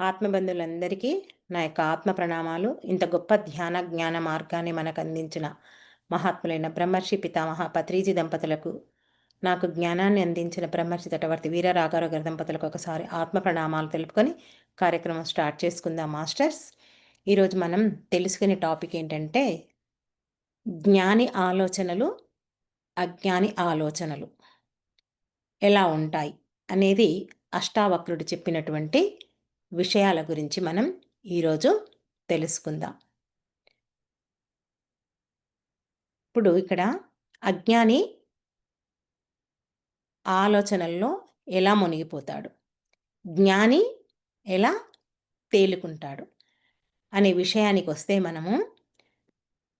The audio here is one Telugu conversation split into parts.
ఆత్మబంధులందరికీ నా యొక్క ఆత్మ ప్రణామాలు ఇంత గొప్ప ధ్యాన జ్ఞాన మార్గాన్ని మనకు అందించిన మహాత్ములైన బ్రహ్మర్షి పితామహ పత్రిజీ దంపతులకు నాకు జ్ఞానాన్ని అందించిన బ్రహ్మర్షి తటవర్తి వీర రాఘారావు గారి దంపతులకు ఒకసారి ఆత్మ ప్రణామాలు తెలుపుకొని కార్యక్రమం స్టార్ట్ చేసుకుందాం మాస్టర్స్. ఈరోజు మనం తెలుసుకునే టాపిక్ ఏంటంటే జ్ఞాని ఆలోచనలు అజ్ఞాని ఆలోచనలు ఎలా ఉంటాయి అనేది అష్టావక్రుడు చెప్పినటువంటి విషయాల గురించి మనం ఈరోజు తెలుసుకుందాం. ఇప్పుడు ఇక్కడ అజ్ఞాని ఆలోచనల్లో ఎలా మునిగిపోతాడు? జ్ఞాని ఎలా తేలుకుంటాడు? అనే విషయానికి వస్తే మనము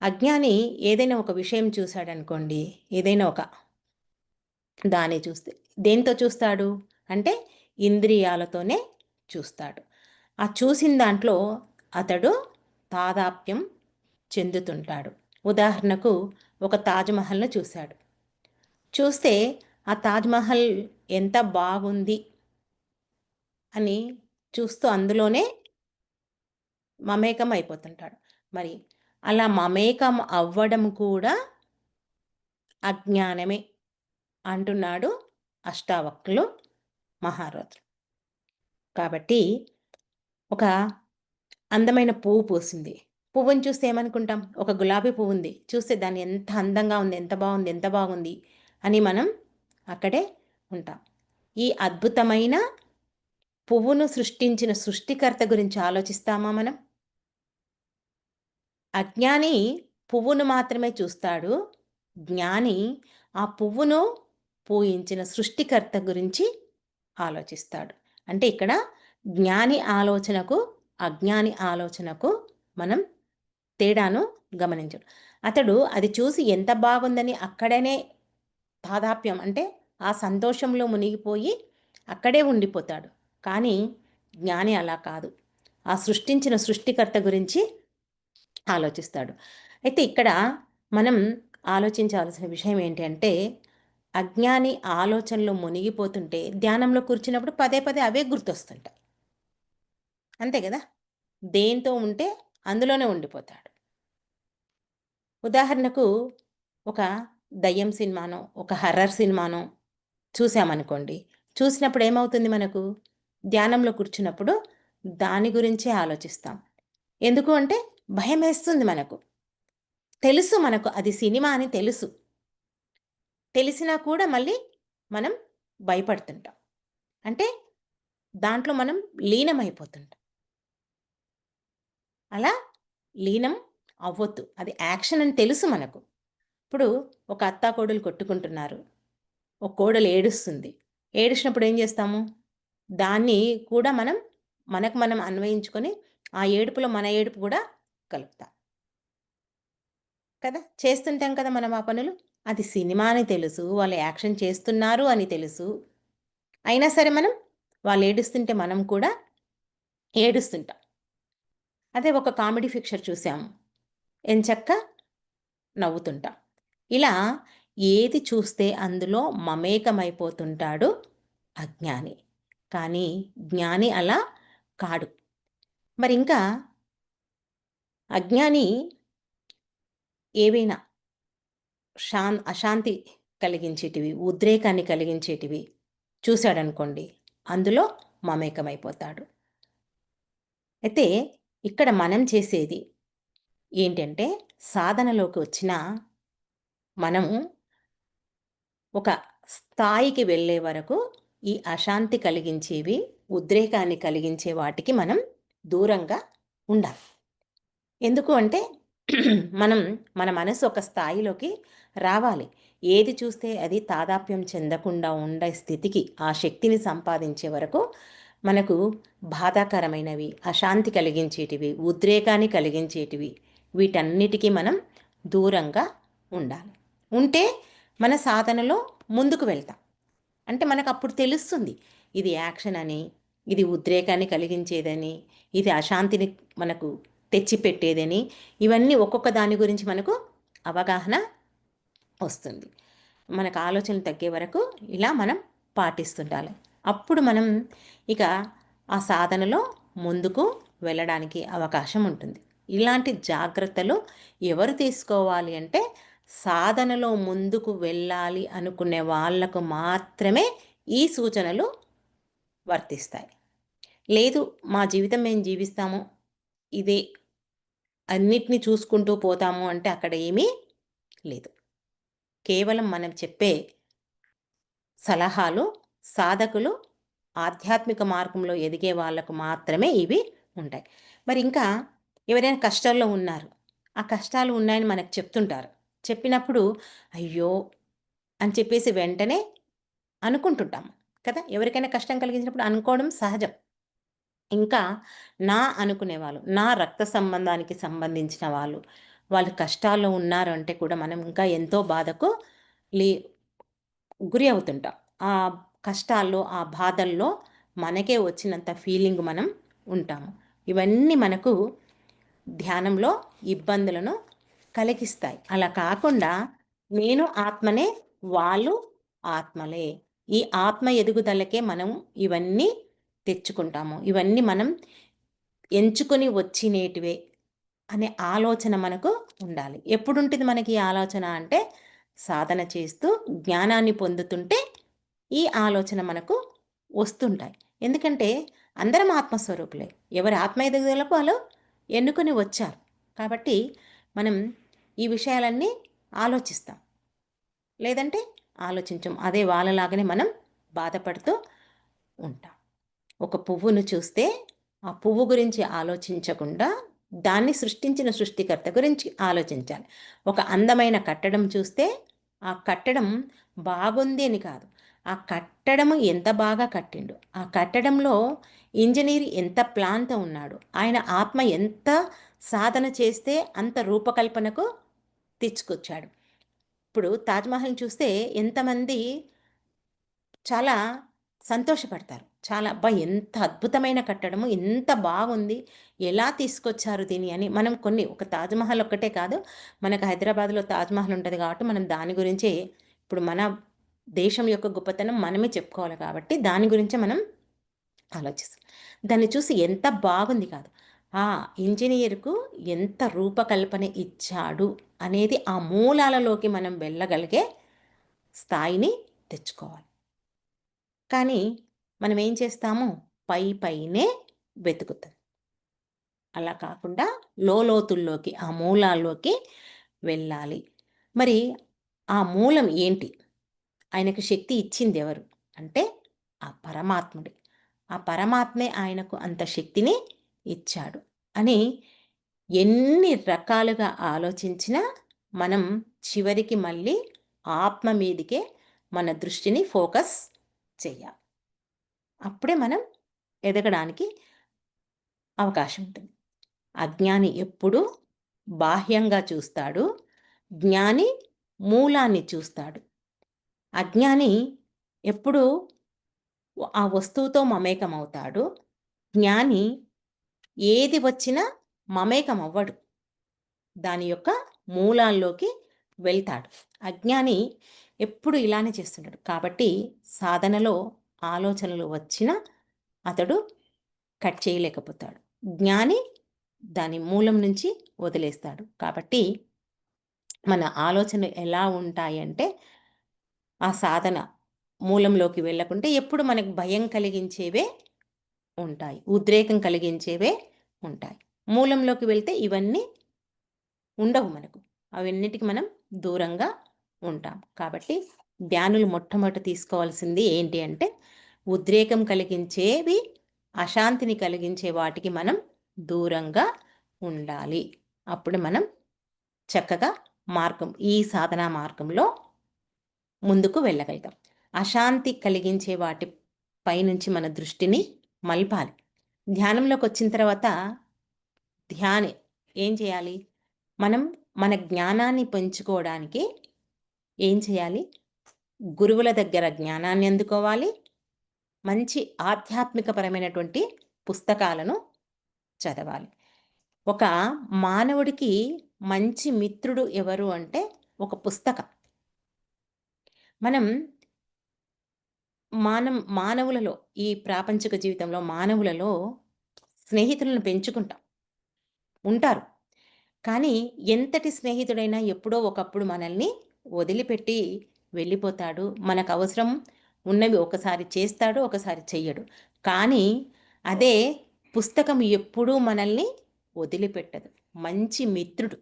అజ్ఞాని ఏదైనా ఒక విషయం చూశాడనుకోండి ఏదైనా ఒక దాన్ని చూస్తే దేంతో చూస్తాడు? అంటే ఇంద్రియాలతోనే చూస్తాడు. ఆ చూసిన దాంట్లో అతడు తాదాప్యం చెందుతుంటాడు. ఉదాహరణకు ఒక తాజ్మహల్ను చూశాడు. చూస్తే ఆ తాజ్మహల్ ఎంత బాగుంది అని చూస్తూ అందులోనే మమేకం అయిపోతుంటాడు. మరి అలా మమేకం అవ్వడం కూడా అజ్ఞానమే అంటున్నాడు అష్టావక్లు మహారాజు కాబట్టి ఒక అందమైన పువ్వు పూసింది. పువ్వుని చూస్తే ఏమనుకుంటాం? ఒక గులాబీ పువ్వు ఉంది. చూస్తే దాన్ని ఎంత అందంగా ఉంది ఎంత బాగుంది ఎంత బాగుంది అని మనం అక్కడే ఉంటాం. ఈ అద్భుతమైన పువ్వును సృష్టించిన సృష్టికర్త గురించి ఆలోచిస్తామా మనం? అజ్ఞాని పువ్వును మాత్రమే చూస్తాడు. జ్ఞాని ఆ పువ్వును పూయించిన సృష్టికర్త గురించి ఆలోచిస్తాడు. అంటే ఇక్కడ జ్ఞాని ఆలోచనకు అజ్ఞాని ఆలోచనకు మనం తేడాను గమనించడు అతడు అది చూసి ఎంత బాగుందని అక్కడనే తాదాప్యం అంటే ఆ సంతోషంలో మునిగిపోయి అక్కడే ఉండిపోతాడు. కానీ జ్ఞాని అలా కాదు. ఆ సృష్టించిన సృష్టికర్త గురించి ఆలోచిస్తాడు. అయితే ఇక్కడ మనం ఆలోచించాల్సిన విషయం ఏంటి అంటే అజ్ఞాని ఆలోచనలో మునిగిపోతుంటే ధ్యానంలో కూర్చున్నప్పుడు పదే పదే అవే గుర్తొస్తుంటాయి. అంతే కదా? దేంతో ఉంటే అందులోనే ఉండిపోతాడు. ఉదాహరణకు ఒక దయ్యం సినిమానో ఒక హర్రర్ సినిమానో చూసామనుకోండి చూసినప్పుడు ఏమవుతుంది మనకు? ధ్యానంలో కూర్చున్నప్పుడు దాని గురించే ఆలోచిస్తాం. ఎందుకు అంటే భయం వేస్తుంది మనకు. తెలుసు మనకు అది సినిమా అని తెలుసు. తెలిసినా కూడా మళ్ళీ మనం భయపడుతుంటాం. అంటే దాంట్లో మనం లీనమైపోతుంటాం. అలా లీనం అవ్వద్దు. అది యాక్షన్ అని తెలుసు మనకు. ఇప్పుడు ఒక అత్త కోడలు కొట్టుకుంటున్నారు. ఒక కోడలు ఏడుస్తుంది. ఏడిచినప్పుడు ఏం చేస్తాము? దాన్ని కూడా మనం మనకు మనం అన్వయించుకొని ఆ ఏడుపులో మన ఏడుపు కూడా కలుపుతాం. కదా? చేస్తుంటాం కదా మనం ఆ పనులు? అది సినిమా అని తెలుసు వాళ్ళు యాక్షన్ చేస్తున్నారు అని తెలుసు. అయినా సరే మనం వాళ్ళు ఏడుస్తుంటే మనం కూడా ఏడుస్తుంటాం. అదే ఒక కామెడీ పిక్చర్ చూసాము. ఎంచక్క నవ్వుతుంటాం. ఇలా ఏది చూస్తే అందులో మమేకమైపోతుంటాడు అజ్ఞాని. కానీ జ్ఞాని అలా కాడు. మరి ఇంకా అజ్ఞాని ఏవైనా శాన్ అశాంతి కలిగించేటివి ఉద్రేకాన్ని కలిగించేటివి చూశాడనుకోండి అందులో మమేకమైపోతాడు. అయితే ఇక్కడ మనం చేసేది ఏంటంటే సాధనలోకి వచ్చిన మనము ఒక స్థాయికి వెళ్ళే వరకు ఈ అశాంతి కలిగించేవి ఉద్రేకాన్ని కలిగించే వాటికి మనం దూరంగా ఉండాలి. ఎందుకు అంటే మనం మన మనసు ఒక స్థాయిలోకి రావాలి. ఏది చూస్తే అది తాదాప్యం చెందకుండా ఉండే స్థితికి ఆ శక్తిని సంపాదించే వరకు మనకు బాధాకరమైనవి అశాంతి కలిగించేటివి ఉద్రేకాన్ని కలిగించేటివి వీటన్నిటికీ మనం దూరంగా ఉండాలి. ఉంటే మన సాధనలో ముందుకు వెళ్తాం. అంటే మనకు అప్పుడు తెలుస్తుంది ఇది యాక్షన్ అని ఇది ఉద్రేకాన్ని కలిగించేదని ఇది అశాంతిని మనకు తెచ్చిపెట్టేదని ఇవన్నీ ఒక్కొక్క దాని గురించి మనకు అవగాహన వస్తుంది. మనకు ఆలోచనలు తగ్గే వరకు ఇలా మనం పాటిస్తుండాలి. అప్పుడు మనం ఇక ఆ సాధనలో ముందుకు వెళ్ళడానికి అవకాశం ఉంటుంది. ఇలాంటి జాగ్రత్తలు ఎవరు తీసుకోవాలి అంటే సాధనలో ముందుకు వెళ్ళాలి అనుకునే వాళ్ళకు మాత్రమే ఈ సూచనలు వర్తిస్తాయి. లేదు మా జీవితం మేము జీవిస్తాము ఇదే అన్నిటినీ చూసుకుంటూ పోతాము అంటే అక్కడ ఏమీ లేదు. కేవలం మనం చెప్పే సలహాలు సాధకులు ఆధ్యాత్మిక మార్గంలో ఎదిగే వాళ్ళకు మాత్రమే ఇవి ఉంటాయి. మరి ఇంకా ఎవరైనా కష్టాల్లో ఉన్నారు ఆ కష్టాలు ఉన్నాయని మనకు చెప్తుంటారు. చెప్పినప్పుడు అయ్యో అని చెప్పేసి వెంటనే అనుకుంటుంటాం కదా. ఎవరికైనా కష్టం కలిగించినప్పుడు అనుకోవడం సహజం. ఇంకా నా అనుకునే వాళ్ళు నా రక్త సంబంధానికి సంబంధించిన వాళ్ళు వాళ్ళు కష్టాల్లో ఉన్నారు అంటే కూడా మనం ఇంకా ఎంతో బాధకు లీ గురి అవుతుంటాం. ఆ కష్టాల్లో ఆ బాధల్లో మనకే వచ్చినంత ఫీలింగ్ మనం ఉంటాము. ఇవన్నీ మనకు ధ్యానంలో ఇబ్బందులను కలిగిస్తాయి. అలా కాకుండా నేను ఆత్మనే వాళ్ళు ఆత్మలే. ఈ ఆత్మ ఎదుగుదలకే మనం ఇవన్నీ తెచ్చుకుంటాము. ఇవన్నీ మనం ఎంచుకొని వచ్చినేటివే. అనే ఆలోచన మనకు ఉండాలి. ఎప్పుడుంటుంది మనకి ఈ ఆలోచన అంటే సాధన చేస్తూ జ్ఞానాన్ని పొందుతుంటే ఈ ఆలోచన మనకు వస్తుంటాయి. ఎందుకంటే అందరం ఆత్మస్వరూపులే. ఎవరి ఆత్మ ఎదుగుదలకు వాళ్ళు ఎన్నుకొని వచ్చారు. కాబట్టి మనం ఈ విషయాలన్నీ ఆలోచిస్తాం. లేదంటే ఆలోచించం. అదే వాళ్ళలాగానే మనం బాధపడుతూ ఉంటాం. ఒక పువ్వును చూస్తే ఆ పువ్వు గురించి ఆలోచించకుండా దాన్ని సృష్టించిన సృష్టికర్త గురించి ఆలోచించాలి. ఒక అందమైన కట్టడం చూస్తే ఆ కట్టడం బాగుంది అని కాదు. ఆ కట్టడము ఎంత బాగా కట్టిండు? ఆ కట్టడంలో ఇంజనీర్ ఎంత ప్లాన్తో ఉన్నాడు? ఆయన ఆత్మ ఎంత సాధన చేస్తే అంత రూపకల్పనకు తెచ్చుకొచ్చాడు? ఇప్పుడు తాజ్మహల్ని చూస్తే ఎంతమంది చాలా సంతోషపడతారు. చాలా అబ్బా! ఎంత అద్భుతమైన కట్టడము ఎంత బాగుంది ఎలా తీసుకొచ్చారు దీని అని. మనం కొన్ని ఒక తాజ్మహల్ ఒక్కటే కాదు మనకు హైదరాబాద్లో తాజ్మహల్ ఉంటుంది కాబట్టి మనం దాని గురించే ఇప్పుడు మన దేశం యొక్క గొప్పతనం మనమే చెప్పుకోవాలి కాబట్టి దాని గురించే మనం ఆలోచిస్తాం. దాన్ని చూసి ఎంత బాగుంది కాదు. ఆ ఇంజనీర్కు ఎంత రూపకల్పన ఇచ్చాడు అనేది ఆ మూలాలలోకి మనం వెళ్ళగలిగే స్థాయిని తెచ్చుకోవాలి. కానీ మనం ఏం చేస్తాము? పై పైనే వెతుకుతాం. అలా కాకుండా లోతుల్లోకి ఆ మూలాల్లోకి వెళ్ళాలి. మరి ఆ మూలం ఏంటి? ఆయనకు శక్తి ఇచ్చింది ఎవరు? అంటే ఆ పరమాత్ముడే. ఆ పరమాత్మే ఆయనకు అంత శక్తిని ఇచ్చాడు అని ఎన్ని రకాలుగా ఆలోచించినా మనం చివరికి మళ్ళీ ఆత్మ మీదికే మన దృష్టిని ఫోకస్ చేయాలి అప్పుడే మనం ఎదగడానికి అవకాశం ఉంటుంది. అజ్ఞాని ఎప్పుడు బాహ్యంగా చూస్తాడు జ్ఞాని మూలాన్ని చూస్తాడు. అజ్ఞాని ఎప్పుడు ఆ వస్తువుతో మమేకం అవుతాడు జ్ఞాని ఏది వచ్చినా మమేకం అవ్వడు దాని యొక్క మూలాల్లోకి వెళ్తాడు. అజ్ఞాని ఎప్పుడు ఇలానే చేస్తుంటాడు. కాబట్టి సాధనలో ఆలోచనలు వచ్చినా అతడు కట్ చేయలేకపోతాడు. జ్ఞాని దాని మూలం నుంచి వదిలేస్తాడు. కాబట్టి మన ఆలోచనలు ఎలా ఉంటాయంటే ఆ సాధన మూలంలోకి వెళ్ళకుంటే ఎప్పుడు మనకు భయం కలిగించేవే ఉంటాయి. ఉద్రేకం కలిగించేవే ఉంటాయి. మూలంలోకి వెళ్తే ఇవన్నీ ఉండవు మనకు. అవన్నిటికి మనం దూరంగా ఉంటాం. కాబట్టి ధ్యానులు మొట్టమొదటి తీసుకోవాల్సింది ఏంటి అంటే ఉద్రేకం కలిగించేవి అశాంతిని కలిగించే వాటికి మనం దూరంగా ఉండాలి. అప్పుడు మనం చక్కగా మార్గం ఈ సాధనా మార్గంలో ముందుకు వెళ్ళగలుగుతాం. అశాంతి కలిగించే వాటి పైనుంచి మన దృష్టిని మల్పాలి. ధ్యానంలోకి వచ్చిన తర్వాత ధ్యాని ఏం చేయాలి? మనం మన జ్ఞానాన్ని పెంచుకోవడానికి ఏం చేయాలి? గురువుల దగ్గర జ్ఞానాన్ని అందుకోవాలి. మంచి ఆధ్యాత్మికపరమైనటువంటి పుస్తకాలను చదవాలి. ఒక మానవుడికి మంచి మిత్రుడు ఎవరు అంటే ఒక పుస్తకం. మనం మానవ మానవులలో ఈ ప్రాపంచిక జీవితంలో మానవులలో స్నేహితులను పెంచుకుంటాం. ఉంటారు. కానీ ఎంతటి స్నేహితుడైనా ఎప్పుడో ఒకప్పుడు మనల్ని వదిలిపెట్టి వెళ్ళిపోతాడు. మనకు అవసరం ఉన్నవి ఒకసారి చేస్తాడు ఒకసారి చెయ్యడు. కానీ అదే పుస్తకం ఎప్పుడూ మనల్ని వదిలిపెట్టదు. మంచి మిత్రుడు.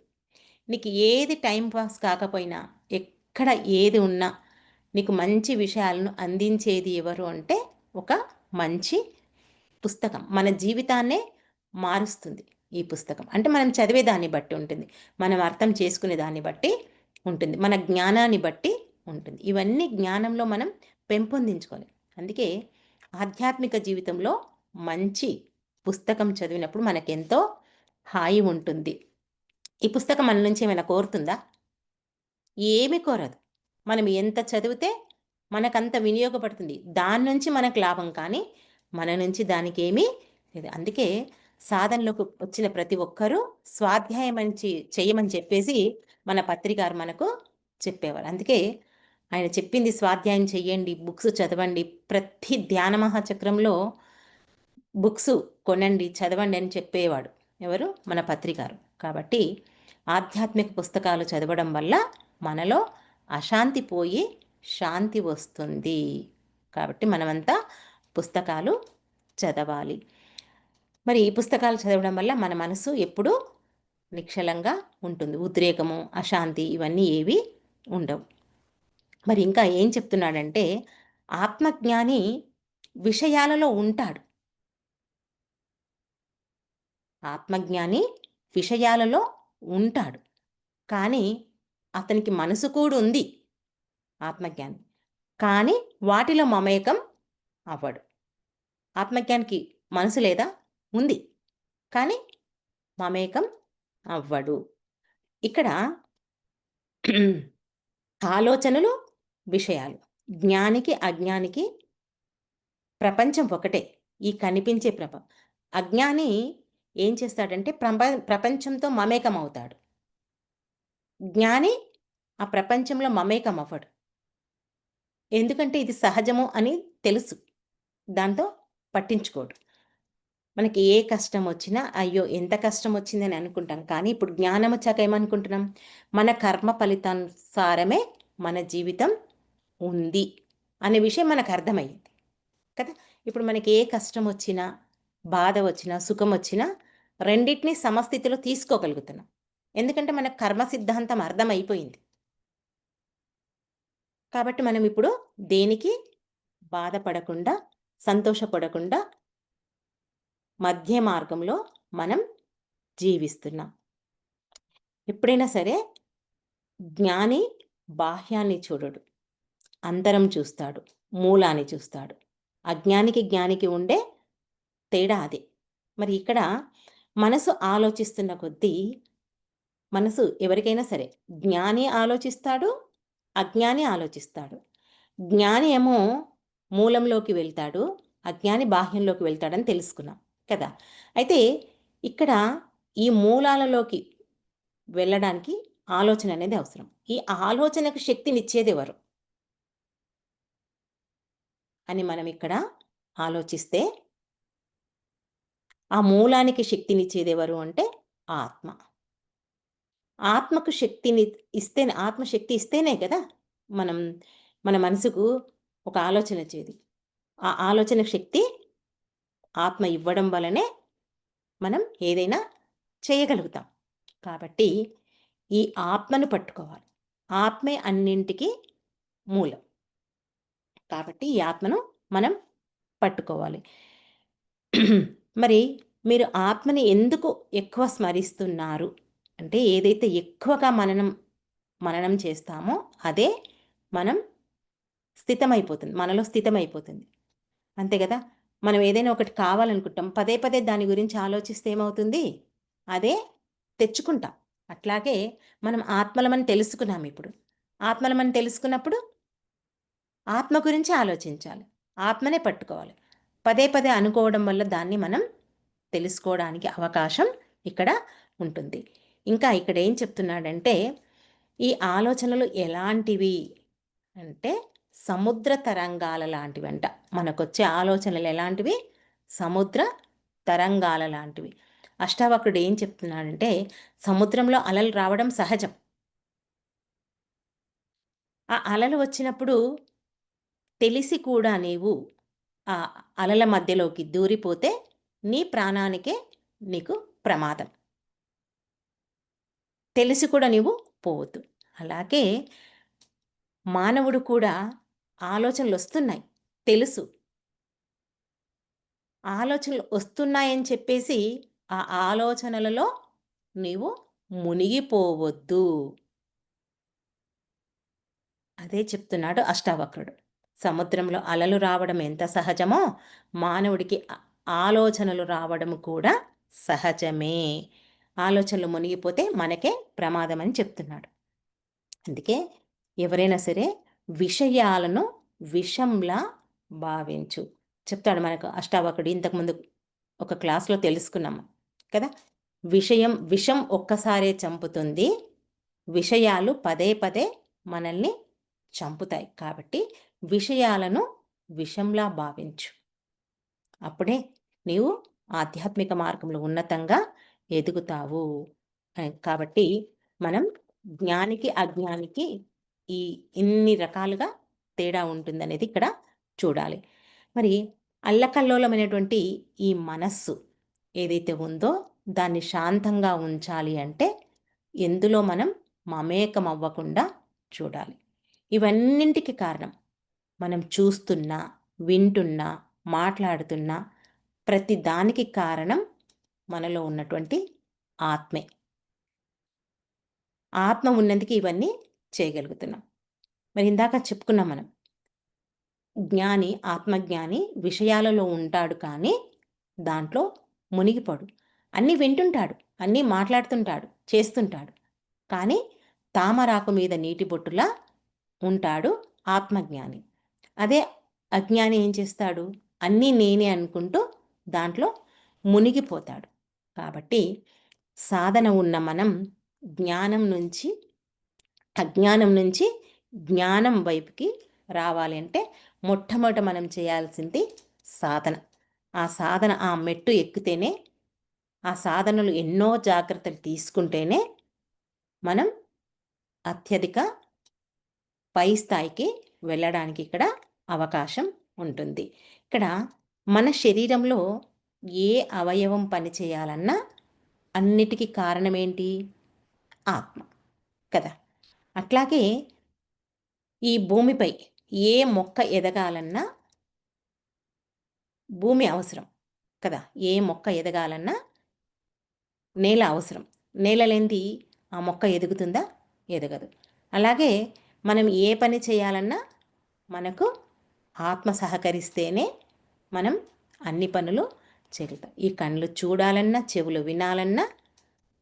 నీకు ఏది టైం పాస్ కాకపోయినా ఎక్కడ ఏది ఉన్నా నీకు మంచి విషయాలను అందించేది ఎవరు అంటే ఒక మంచి పుస్తకం. మన జీవితాన్నే మారుస్తుంది ఈ పుస్తకం. అంటే మనం చదివే దాన్ని బట్టి ఉంటుంది. మనం అర్థం చేసుకునే దాన్ని బట్టి ఉంటుంది. మన జ్ఞానాన్ని బట్టి ఉంటుంది. ఇవన్నీ జ్ఞానంలో మనం పెంపొందించుకోవాలి. అందుకే ఆధ్యాత్మిక జీవితంలో మంచి పుస్తకం చదివినప్పుడు మనకెంతో హాయి ఉంటుంది. ఈ పుస్తకం మన నుంచి ఏమైనా కోరుతుందా? ఏమి కోరదు. మనం ఎంత చదివితే మనకంత వినియోగపడుతుంది. దాని నుంచి మనకు లాభం కానీ మన నుంచి దానికి ఏమీ లేదు. అందుకే సాధనలోకి వచ్చిన ప్రతి ఒక్కరూ స్వాధ్యాయం చేయమని చెప్పేసి మన పత్రికారు మనకు చెప్పేవారు. అందుకే ఆయన చెప్పింది స్వాధ్యాయం చెయ్యండి బుక్స్ చదవండి. ప్రతి ధ్యాన మహాచక్రంలో బుక్స్ కొనండి చదవండి అని చెప్పేవాడు ఎవరు? మన పత్రికారు. కాబట్టి ఆధ్యాత్మిక పుస్తకాలు చదవడం వల్ల మనలో అశాంతి పోయి శాంతి వస్తుంది. కాబట్టి మనమంతా పుస్తకాలు చదవాలి. మరి ఈ పుస్తకాలు చదవడం వల్ల మన మనసు ఎప్పుడూ నిక్షలంగా ఉంటుంది. ఉద్రేకము అశాంతి ఇవన్నీ ఏవి ఉండవు. మరి ఇంకా ఏం చెప్తున్నాడంటే ఆత్మజ్ఞాని విషయాలలో ఉంటాడు. ఆత్మజ్ఞాని విషయాలలో ఉంటాడు. కానీ అతనికి మనసు కూడా ఉంది ఆత్మజ్ఞాని కానీ వాటిలో మమేకం అవ్వడు. ఆత్మజ్ఞానికి మనసు లేదా? ఉంది. కానీ మమేకం అవ్వడు. ఇక్కడ ఆలోచనలు విషయాలు. జ్ఞానికి అజ్ఞానికి ప్రపంచం ఒకటే. ఈ కనిపించే ప్రప అజ్ఞాని ఏం చేస్తాడంటే ప్రప ప్రపంచంతో మమేకం అవుతాడు జ్ఞాని ఆ ప్రపంచంలో మమేకం అవ్వడు ఎందుకంటే ఇది సహజము అని తెలుసు. దాంతో పట్టించుకోడు. మనకి ఏ కష్టం వచ్చినా అయ్యో! ఎంత కష్టం వచ్చిందని అనుకుంటాం. కానీ ఇప్పుడు జ్ఞానం వచ్చాక ఏమనుకుంటున్నాం? మన కర్మ ఫలితానుసారమే మన జీవితం ఉంది అనే విషయం మనకు అర్థమయ్యింది. కదా? ఇప్పుడు మనకి ఏ కష్టం వచ్చినా బాధ వచ్చినా సుఖం వచ్చినా రెండింటిని సమస్థితిలో తీసుకోగలుగుతున్నాం. ఎందుకంటే మన కర్మ సిద్ధాంతం అర్థమైపోయింది. కాబట్టి మనం ఇప్పుడు దేనికి బాధపడకుండా సంతోషపడకుండా మధ్య మార్గంలో మనం జీవిస్తున్నాం. ఎప్పుడైనా సరే జ్ఞాని బాహ్యాన్ని చూడడు. అంతరం చూస్తాడు. మూలాన్ని చూస్తాడు. అజ్ఞానికి జ్ఞానికి ఉండే తేడా అదే. మరి ఇక్కడ మనసు ఆలోచిస్తున్న కొద్దీ మనసు ఎవరికైనా సరే జ్ఞాని ఆలోచిస్తాడు అజ్ఞాని ఆలోచిస్తాడు. జ్ఞాని ఏమో మూలంలోకి వెళ్తాడు అజ్ఞాని బాహ్యంలోకి వెళ్తాడని తెలుసుకున్నాం. కదా? అయితే ఇక్కడ ఈ మూలాలలోకి వెళ్ళడానికి ఆలోచన అనేది అవసరం. ఈ ఆలోచనకు శక్తినిచ్చేది ఎవరు? అని మనం ఇక్కడ ఆలోచిస్తే ఆ మూలానికి శక్తినిచ్చేది ఎవరు అంటే ఆత్మ. ఆత్మకు శక్తిని ఇస్తేనే ఆత్మశక్తి ఇస్తేనే కదా మనం మన మనసుకు ఒక ఆలోచన వచ్చేది. ఆ ఆలోచన శక్తి ఆత్మ ఇవ్వడం వలనే మనం ఏదైనా చేయగలుగుతాం. కాబట్టి ఈ ఆత్మను పట్టుకోవాలి. ఆత్మే అన్నింటికి మూలం. కాబట్టి ఈ ఆత్మను మనం పట్టుకోవాలి. మరి మీరు ఆత్మని ఎందుకు ఎక్కువ స్మరిస్తున్నారు? అంటే ఏదైతే ఎక్కువగా మననం మననం చేస్తామో అదే మనం స్థితమైపోతుంది మనలో స్థితమైపోతుంది. అంతే కదా? మనం ఏదైనా ఒకటి కావాలనుకుంటాం పదే పదే దాని గురించి ఆలోచిస్తే ఏమవుతుంది? అదే తెచ్చుకుంటాం. అట్లాగే మనం ఆత్మలమని తెలుసుకున్నాం ఇప్పుడు. ఆత్మలమని తెలుసుకున్నప్పుడు ఆత్మ గురించి ఆలోచించాలి. ఆత్మనే పట్టుకోవాలి. పదే పదే అనుకోవడం వల్ల దాన్ని మనం తెలుసుకోవడానికి అవకాశం ఇక్కడ ఉంటుంది. ఇంకా ఇక్కడ ఏం చెప్తున్నాడంటే ఈ ఆలోచనలు ఎలాంటివి అంటే సముద్ర తరంగాల లాంటివి అంట మనకొచ్చే ఆలోచనలు ఎలాంటివి? సముద్ర తరంగాల లాంటివి. అష్టావక్రుడు ఏం చెప్తున్నాడంటే సముద్రంలో అలలు రావడం సహజం. ఆ అలలు వచ్చినప్పుడు తెలిసి కూడా నీవు ఆ అలల మధ్యలోకి దూరిపోతే నీ ప్రాణానికే నీకు ప్రమాదం. తెలిసి కూడా నీవు పోవద్దు. అలాగే మానవుడు కూడా ఆలోచనలు వస్తున్నాయి తెలుసు. ఆలోచనలు వస్తున్నాయని చెప్పేసి ఆ ఆలోచనలలో నీవు మునిగిపోవద్దు. అదే చెప్తున్నాడు అష్టావక్రుడు. సముద్రంలో అలలు రావడం ఎంత సహజమో మానవుడికి ఆలోచనలు రావడం కూడా సహజమే. ఆలోచనలు మునిగిపోతే మనకే ప్రమాదం అని చెప్తున్నాడు. అందుకే ఎవరైనా సరే విషయాలను విషంలా భావించు. చెప్తాడు మనకు అష్టావకుడు ఇంతకుముందు ఒక క్లాస్లో తెలుసుకున్నాము కదా? విషయం విషం ఒక్కసారే చంపుతుంది. విషయాలు పదే పదే మనల్ని చంపుతాయి కాబట్టి విషయాలను విషంలా భావించు. అప్పుడే నీవు ఆధ్యాత్మిక మార్గంలో ఉన్నతంగా ఎదుగుతావు. కాబట్టి మనం జ్ఞానికి అజ్ఞానికి ఈ ఇన్ని రకాలుగా తేడా ఉంటుందనేది ఇక్కడ చూడాలి. మరి అల్లకల్లోలమైనటువంటి ఈ మనస్సు ఏదైతే ఉందో దాన్ని శాంతంగా ఉంచాలి అంటే ఎందులో మనం మమేకం అవ్వకుండా చూడాలి. ఇవన్నింటికి కారణం మనం చూస్తున్నా వింటున్నా మాట్లాడుతున్నా ప్రతి దానికి కారణం మనలో ఉన్నటువంటి ఆత్మే. ఆత్మ ఉన్నందుకు ఇవన్నీ చేయగలుగుతున్నాం. మరి ఇందాక చెప్పుకున్నాం మనం. జ్ఞాని ఆత్మజ్ఞాని విషయాలలో ఉంటాడు కానీ దాంట్లో మునిగిపోడు. అన్నీ వింటుంటాడు అన్నీ మాట్లాడుతుంటాడు చేస్తుంటాడు. కానీ తామరాకు మీద నీటి బొట్టులా ఉంటాడు ఆత్మజ్ఞాని. అదే అజ్ఞాని ఏం చేస్తాడు? అన్నీ నేనే అనుకుంటూ దాంట్లో మునిగిపోతాడు. కాబట్టి సాధన ఉన్న మనం జ్ఞానం నుంచి అజ్ఞానం నుంచి జ్ఞానం వైపుకి రావాలి అంటే మొట్టమొదట మనం చేయాల్సింది సాధన. ఆ సాధన ఆ మెట్టు ఎక్కితేనే ఆ సాధనలు ఎన్నో జాగ్రత్తలు తీసుకుంటేనే మనం అత్యధిక పై స్థాయికి వెళ్ళడానికి ఇక్కడ అవకాశం ఉంటుంది. ఇక్కడ మన శరీరంలో ఏ అవయవం పనిచేయాలన్నా అన్నిటికీ కారణం ఏంటి? ఆత్మ. కదా? అట్లాగే ఈ భూమిపై ఏ మొక్క ఎదగాలన్నా భూమి అవసరం కదా. ఏ మొక్క ఎదగాలన్నా నేల అవసరం. నేల లేనిది ఆ మొక్క ఎదుగుతుందా? ఎదగదు. అలాగే మనం ఏ పని చేయాలన్నా మనకు ఆత్మ సహకరిస్తేనే మనం అన్ని పనులు చేయగలుగుతాం. ఈ కళ్ళు చూడాలన్నా చెవులు వినాలన్నా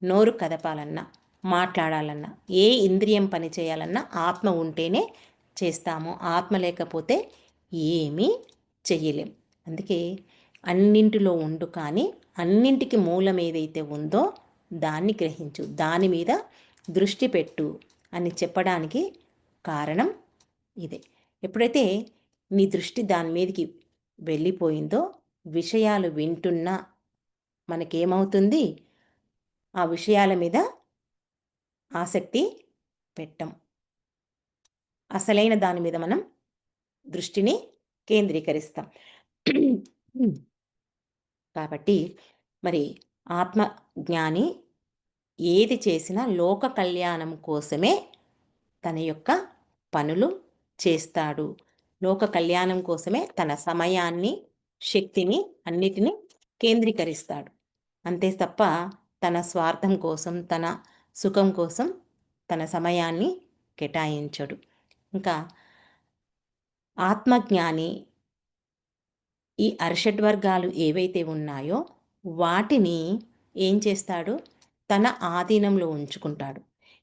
నోరు కదపాలన్నా మాట్లాడాలన్నా ఏ ఇంద్రియం పని చేయాలన్నా ఆత్మ ఉంటేనే చేస్తాము. ఆత్మ లేకపోతే ఏమీ చెయ్యలేం. అందుకే అన్నింటిలో ఉండు కానీ అన్నింటికి మూలం ఏదైతే ఉందో దాన్ని గ్రహించు. దాని మీద దృష్టి పెట్టు అని చెప్పడానికి కారణం ఇదే. ఎప్పుడైతే నీ దృష్టి దాని మీదకి వెళ్ళిపోయిందో విషయాలు వింటున్నా మనకేమవుతుంది? ఆ విషయాల మీద ఆసక్తి పెట్టం. అసలైన దాని మీద మనం దృష్టిని కేంద్రీకరిస్తాం. కాబట్టి మరి ఆత్మ జ్ఞాని ఏది చేసినా లోక కళ్యాణం కోసమే తన యొక్క పనులు చేస్తాడు. లోక కళ్యాణం కోసమే తన సమయాన్ని శక్తిని అన్నిటినీ కేంద్రీకరిస్తాడు. అంతే తప్ప తన స్వార్థం కోసం తన సుఖం కోసం తన సమయాన్ని కేటాయించడు. ఇంకా ఆత్మజ్ఞాని ఈ అరిషడ్ వర్గాలు ఏవైతే ఉన్నాయో వాటిని ఏం చేస్తాడు? తన ఆధీనంలో ఉంచుకుంటాడు.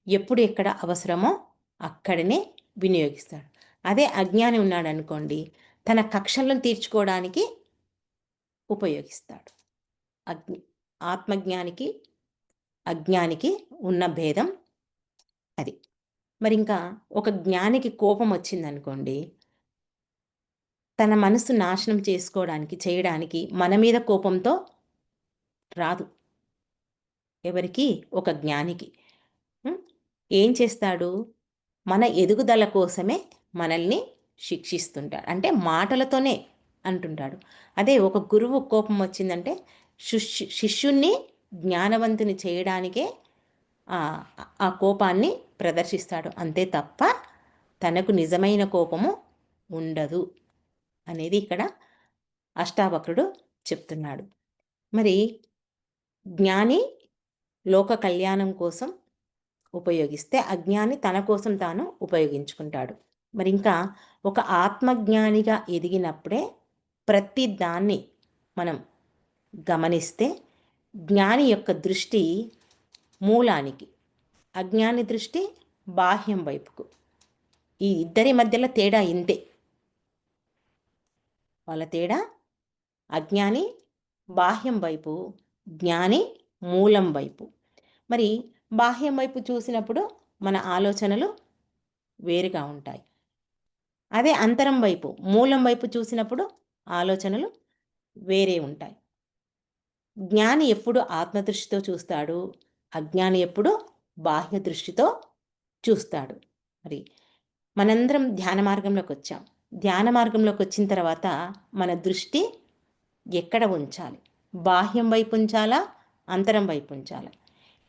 ఎప్పుడు ఎక్కడ అవసరమో అక్కడనే వినియోగిస్తాడు. అదే అజ్ఞాని ఉన్నాడు అనుకోండి తన కక్షలను తీర్చుకోవడానికి ఉపయోగిస్తాడు. అగ్ని ఆత్మజ్ఞానికి అజ్ఞానికి ఉన్న భేదం అది. మరి ఇంకా ఒక జ్ఞానికి కోపం వచ్చిందనుకోండి తన మనసు నాశనం చేసుకోవడానికి చేయడానికి మన మీద కోపంతో రాదు. ఎవరికి? ఒక జ్ఞానికి. ఏం చేస్తాడు? మన ఎదుగుదల కోసమే మనల్ని శిక్షిస్తుంటాడు. అంటే మాటలతోనే అంటుంటాడు. అదే ఒక గురువు కోపం వచ్చిందంటే శిష్యు శిష్యుణ్ణి జ్ఞానవంతుని చేయడానికే ఆ కోపాన్ని ప్రదర్శిస్తాడు. అంతే తప్ప తనకు నిజమైన కోపము ఉండదు అనేది ఇక్కడ అష్టావక్రుడు చెప్తున్నాడు. మరి జ్ఞాని లోక కళ్యాణం కోసం ఉపయోగిస్తే అజ్ఞాని తన కోసం తాను ఉపయోగించుకుంటాడు. మరి ఇంకా ఒక ఆత్మజ్ఞానిగా ఎదిగినప్పుడే ప్రతి దాన్ని మనం గమనిస్తే జ్ఞాని యొక్క దృష్టి మూలానికి అజ్ఞాని దృష్టి బాహ్యం వైపుకు. ఈ ఇద్దరి మధ్యలో తేడా ఇంతే. వాళ్ళ తేడా అజ్ఞాని బాహ్యం వైపు జ్ఞాని మూలం వైపు. మరి బాహ్యం వైపు చూసినప్పుడు మన ఆలోచనలు వేరుగా ఉంటాయి. అదే అంతరం వైపు మూలం వైపు చూసినప్పుడు ఆలోచనలు వేరే ఉంటాయి. జ్ఞాని ఎప్పుడు ఆత్మదృష్టితో చూస్తాడు? అజ్ఞాని ఎప్పుడు బాహ్య దృష్టితో చూస్తాడు. మరి మనందరం ధ్యాన మార్గంలోకి వచ్చాం. ధ్యాన మార్గంలోకి వచ్చిన తర్వాత మన దృష్టి ఎక్కడ ఉంచాలి? బాహ్యం వైపు ఉంచాలా? అంతరం వైపు ఉంచాలా?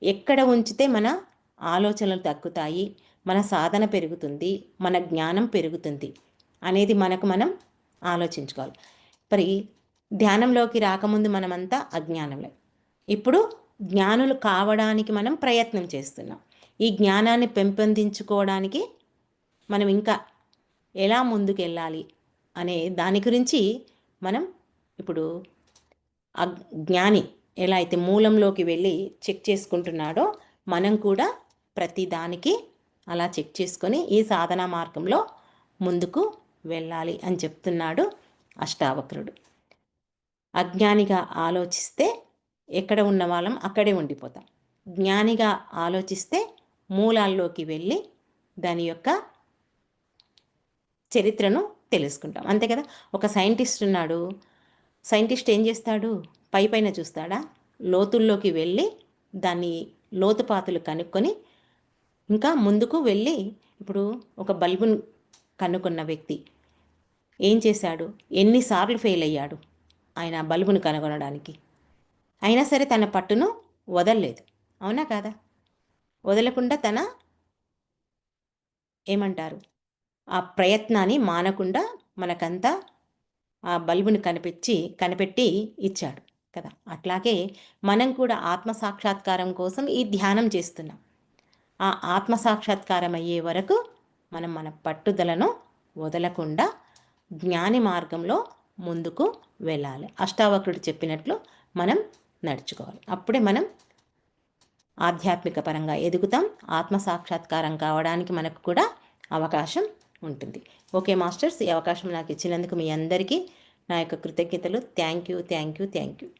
ఎక్కడ ఉంచితే మన ఆలోచనలు తగ్గుతాయి? మన సాధన పెరుగుతుంది? మన జ్ఞానం పెరుగుతుంది? అనేది మనకు మనం ఆలోచించుకోవాలి. మరి ధ్యానంలోకి రాకముందు మనమంతా అజ్ఞానంలో ఇప్పుడు జ్ఞానులు కావడానికి మనం ప్రయత్నం చేస్తున్నాం. ఈ జ్ఞానాన్ని పెంపొందించుకోవడానికి మనం ఇంకా ఎలా ముందుకు వెళ్ళాలి అనే దాని గురించి మనం ఇప్పుడు జ్ఞాని ఎలా అయితే మూలంలోకి వెళ్ళి చెక్ చేసుకుంటున్నాడో మనం కూడా ప్రతి దానికి అలా చెక్ చేసుకొని ఈ సాధనా మార్గంలో ముందుకు వెళ్ళాలి అని చెప్తున్నాడు అష్టావక్రుడు. అజ్ఞానిగా ఆలోచిస్తే ఎక్కడ ఉన్న వాళ్ళం అక్కడే ఉండిపోతాం. జ్ఞానిగా ఆలోచిస్తే మూలాల్లోకి వెళ్ళి దాని యొక్క చరిత్రను తెలుసుకుంటాం. అంతే కదా? ఒక సైంటిస్ట్ ఉన్నాడు. సైంటిస్ట్ ఏం చేస్తాడు? పై పైన చూస్తాడా? లోతుల్లోకి వెళ్ళి దాన్ని లోతుపాతులు కనుక్కొని ఇంకా ముందుకు వెళ్ళి ఇప్పుడు ఒక బల్బును కనుక్కున్న వ్యక్తి ఏం చేశాడు? ఎన్నిసార్లు ఫెయిల్ అయ్యాడు? ఆయన బల్బును కనుగొనడానికి. అయినా సరే తన పట్టును వదలలేదు. అవునా కాదా? వదలకుండా తన ఏమంటారు? ఆ ప్రయత్నాన్ని మానకుండా మనకంతా ఆ బల్బుని కనిపించి కనిపెట్టి ఇచ్చాడు కదా. అట్లాగే మనం కూడా ఆత్మ సాక్షాత్కారం కోసం ఈ ధ్యానం చేస్తున్నాం. ఆ ఆత్మ సాక్షాత్కారం అయ్యే వరకు మనం మన పట్టుదలను వదలకుండా జ్ఞాని మార్గంలో ముందుకు వెళ్ళాలి. అష్టావక్రుడు చెప్పినట్లు మనం నడుచుకోవాలి. అప్పుడే మనం ఆధ్యాత్మిక పరంగా ఎదుగుతాం. ఆత్మ సాక్షాత్కారం కావడానికి మనకు కూడా అవకాశం ఉంటుంది. ఓకే మాస్టర్స్ ఈ అవకాశం నాకు ఇచ్చినందుకు మీ అందరికీ నా యొక్క కృతజ్ఞతలు. Thank you thank you thank you.